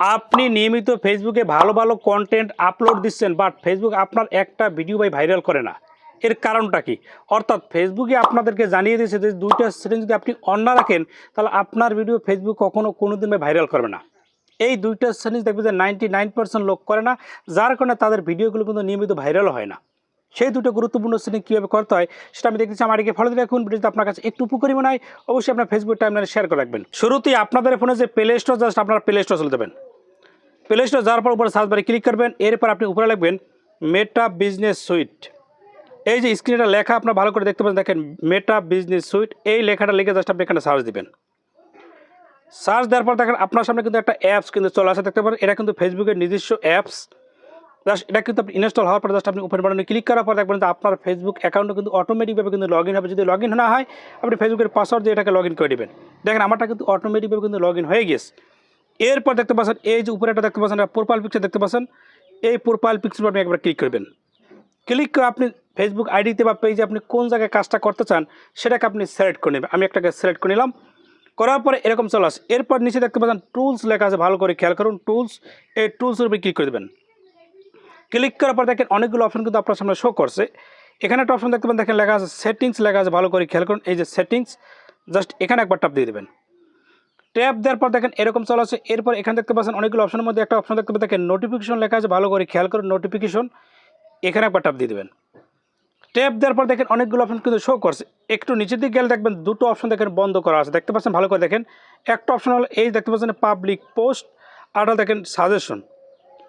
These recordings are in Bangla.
আপনি নিয়মিত ফেসবুকে ভালো ভালো কন্টেন্ট আপলোড দিচ্ছেন বাট ফেসবুক আপনার একটা ভিডিও ভাই ভাইরাল করে না। এর কারণটা কি? অর্থাৎ ফেসবুকে আপনাদেরকে জানিয়ে দিয়েছে যে দুইটা সেটিং যদি আপনি অন না রাখেন, তাহলে আপনার ভিডিও ফেসবুক কখনো কোনো দিন ভাইরাল করবে না। এই দুইটা সেটিংস দেখবে যে নাইনটি নাইন পার্সেন্ট লোক করে না, যার কারণে তাদের ভিডিওগুলো কিন্তু নিয়মিত ভাইরাল হয় না। সেই দুটো গুরুত্বপূর্ণ সেটিং কীভাবে করতে হয়, সেটা আমি দেখতেছি, আমার এদিকে ফলো রাখুন, ভিডিওতে আপনার কাছে একটু উপকারী মনে হয়, অবশ্যই আপনার ফেসবুক টাইমলাইনে শেয়ার করে রাখবেন। শুরুতেই আপনাদের ফোনে যে প্লে স্টোর জাস্ট আপনার প্লে স্টোর চলে দেবেন প্লে স্টোর যাওয়ার পর উপরে সার্চ বারে ক্লিক করবেন, এরপর আপনি উপরে লিখবেন মেটা বিজনেস সুইট এই যে স্ক্রিনটা লেখা আপনার ভালো করে দেখতে পাচ্ছেন, দেখেন মেটা বিজনেস সুইট এই লেখাটা লিখে জাস্ট আপনি এখানে সার্চ দিবেন। সার্চ দেওয়ার পর দেখেন আপনার সামনে কিন্তু একটা অ্যাপস কিন্তু চলে আসে, দেখতে পারেন, এটা কিন্তু ফেসবুকের নিজস্ব অ্যাপস জাস্ট এটা কিন্তু আপনি ইনস্টল হওয়ার পর জাস্ট আপনি ওপেন বাটনে ক্লিক করার পর দেখবেন যে আপনার ফেসবুক অ্যাকাউন্টে কিন্তু অটোমেটিকভাবে কিন্তু লগ ইন হবে। যদি লগ ইন না হয়, আপনি ফেসবুকের পাসওয়ার্ড দিয়ে এটাকে লগ ইন করে দেবেন। দেখেন আমারটা কিন্তু অটোমেটিকভাবে কিন্তু লগ ইন হয়ে গেছে এরপর দেখতে পাচ্ছেন, এই যে উপরে একটা দেখতে পাচ্ছেন প্রোফাইল পিকচার দেখতে পাচ্ছেন, এই প্রোফাইল পিকচার আপনি একবার ক্লিক করবেন। ক্লিক করে আপনি ফেসবুক আইডিতে বা পেজে আপনি কোন জায়গায় কাজটা করতে চান, সেটাকে আপনি সিলেক্ট করে নেবেন। আমি একটাকে সিলেক্ট করে নিলাম। করার পরে এরকম চলে আসে। এরপর নিচে দেখতে পাচ্ছেন টুলস লেখা আছে, ভালো করে খেয়াল করুন টুলস এই টুলসের উপরে ক্লিক করে দেবেন। ক্লিক করার পর দেখেন, অনেকগুলো অপশন কিন্তু আপনার সামনে শো করছে। এখানে একটা অপশন দেখতে পাবেন দেখেন লেখা আছে সেটিংস লেখা আছে, ভালো করে খেয়াল করুন, এই যে সেটিংস জাস্ট এখানে একবার টাপ দিয়ে দেবেন। ট্যাপ দেওয়ার পর দেখেন এরকম চলে আসে। এরপর এখানে দেখতে পাচ্ছেন অনেকগুলো অপশনের মধ্যে একটা অপশন দেখতে দেখেন নোটিফিকেশন লেখা আছে, ভালো করে খেয়াল করুন নোটিফিকেশন এখানে একবার ট্যাপ দিয়ে দেবেন। ট্যাপ দেওয়ার পর দেখেন অনেকগুলো অপশন কিন্তু শো করছে। একটু নিচের দিকে গেলে দেখবেন দুটো অপশন দেখেন বন্ধ করা আছে। দেখতে পাচ্ছেন ভালো করে দেখেন। একটা অপশন হলো এই দেখতে পাচ্ছেন পাবলিক পোস্ট আরটা দেখেন সাজেশন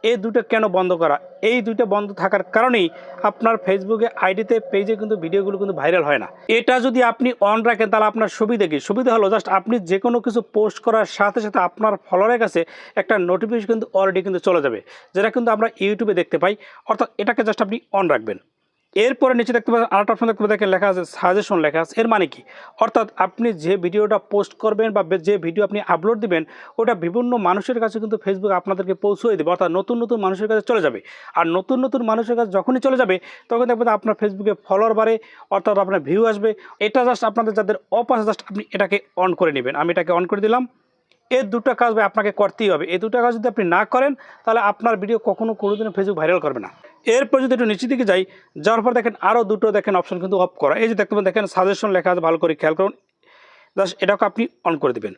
এই দুটো কেন বন্ধ করা? এই দুটো বন্ধ থাকার কারণেই আপনার ফেসবুকে আইডিতে পেজে কিন্তু ভিডিওগুলো কিন্তু ভাইরাল হয় না। এটা যদি আপনি অন রাখেন, তাহলে আপনার সুবিধা কি? সুবিধা হলো জাস্ট আপনি যে কোনো কিছু পোস্ট করার সাথে সাথে আপনার ফলোয়ারের কাছে একটা নোটিফিকেশন কিন্তু অলরেডি কিন্তু চলে যাবে, যেটা কিন্তু আমরা ইউটিউবে দেখতে পাই। অর্থাৎ এটাকে জাস্ট আপনি অন রাখবেন। এরপরে নিচে দেখতে পাচ্ছেন আরেকটা অপশন দেখতে দেখেন লেখা আছে সাজেশন লেখা আছে। এর মানে কি? অর্থাৎ আপনি যে ভিডিওটা পোস্ট করবেন বা যে ভিডিও আপনি আপলোড দিবেন, ওটা বিভিন্ন মানুষের কাছে কিন্তু ফেসবুক আপনাদেরকে পৌঁছে দেবে। অর্থাৎ নতুন নতুন মানুষের কাছে চলে যাবে। আর নতুন নতুন মানুষের কাছে যখনই চলে যাবে, তখন দেখবেন আপনার ফেসবুকে ফলোয়ার বাড়ে, অর্থাৎ আপনার ভিউ আসবে। এটা জাস্ট আপনাদের যাদের অফ আছে জাস্ট আপনি এটাকে অন করে নেবেন। আমি এটাকে অন করে দিলাম। এই দুটো কাজ আপনাকে করতেই হবে। এই দুটো কাজ যদি আপনি না করেন, তাহলে আপনার ভিডিও কখনো কোনোদিনও ফেসবুক ভাইরাল করবে না। এরপর যদি একটু নিচের দিকে যাই, যাওয়ার পর দেখেন আরও দুটো দেখেন অপশন কিন্তু অফ করা। এই যে দেখতে পাবেন দেখেন সাজেশন লেখা আছে, ভালো করে খেয়াল করুন। জাস্ট এটাকে আপনি অন করে দেবেন।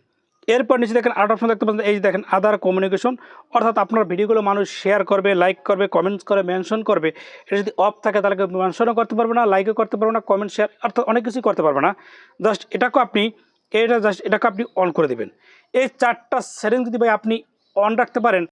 এরপর নিচে দেখেন আরেকটা অপশন দেখতে পাচ্ছেন, এই যে দেখেন আদার কমিউনিকেশন অর্থাৎ আপনার ভিডিওগুলো মানুষ শেয়ার করবে লাইক করবে কমেন্টস করে মেনশন করবে। এটা যদি অফ থাকে, তাহলে মেনশনও করতে পারবে না লাইকও করতে পারবে না কমেন্ট শেয়ার অর্থাৎ অনেক কিছুই করতে পারবে না। জাস্ট এটাকেও আপনি, এটা জাস্ট এটাকে আপনি অন করে দেবেন। এই চারটা সেটিং যদি ভাই আপনি অন রাখতে পারেন